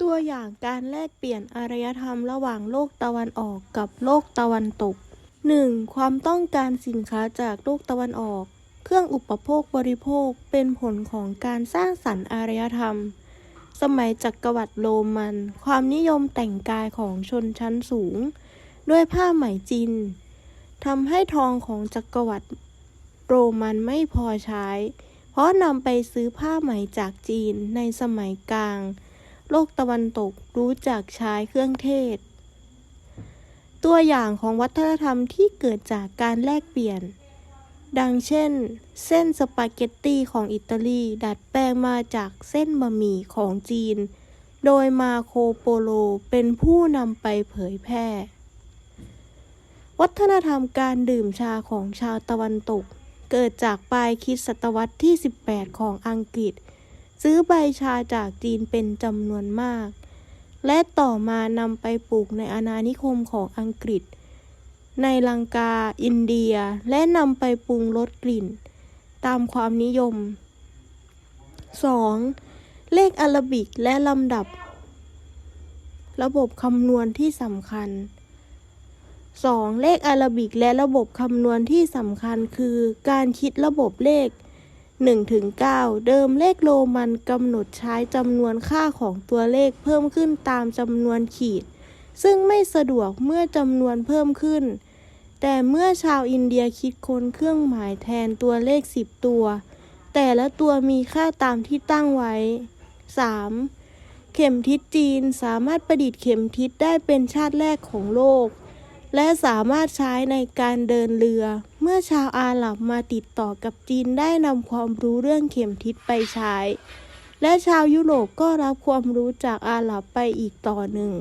ตัวอย่างการแลกเปลี่ยนอารยธรรมระหว่างโลกตะวันออกกับโลกตะวันตก 1. ความต้องการสินค้าจากโลกตะวันออก เครื่องอุปโภคบริโภคเป็นผลของการสร้างสรรค์อารยธรรม สมัยจักรวรรดิโรมัน ความนิยมแต่งกายของชนชั้นสูง ด้วยผ้าไหมจีนทำให้ทองของจักรวรรดิโรมันไม่พอใช้ เพราะนำไปซื้อผ้าไหมจากจีนในสมัยกลาง โลกตะวันตกรู้จักใช้เครื่องเทศ ตัวอย่างของวัฒนธรรมที่เกิดจากการแลกเปลี่ยน ดังเช่น เส้นสปาเกตตีของอิตาลีดัดแปลงมาจากเส้นบะหมี่ของจีน โดยมาโคโปโลเป็นผู้นำไปเผยแพร่ วัฒนธรรมการดื่มชาของชาวตะวันตก เกิดจากปลายคริดศตวรรษที่ 18 ของอังกฤษ ซื้อใบชาจากจีนเป็นจำนวนมาก และต่อมานำไปปลูกในอาณานิคมของอังกฤษ ในลังกา อินเดีย และนำไปปรุงรสกลิ่น ตามความนิยม 2. เลขอารบิกและลำดับ ระบบคำนวณที่สำคัญ 2. เลขอารบิกและระบบคำนวณที่สำคัญคือ การคิดระบบเลข 1ถึง9เดิมเลขโรมันกำหนดใช้จำนวนค่าของตัวเลขเพิ่มขึ้นตามจำนวนขีด ซึ่งไม่สะดวกเมื่อจำนวนเพิ่มขึ้น แต่เมื่อชาวอินเดียคิดค้นเครื่องหมายแทนตัวเลข 10 ตัว แต่ละตัวมีค่าตามที่ตั้งไว้ 3. เข็มทิศจีนสามารถประดิษฐ์เข็มทิศได้เป็นชาติแรกของโลก และสามารถใช้ในการเดินเรือ เมื่อชาวอาหรับมาติดต่อกับจีนได้นำความรู้เรื่องเข็มทิศไปใช้ และชาวยุโรปก็รับความรู้จากอาหรับไปอีกต่อหนึ่ง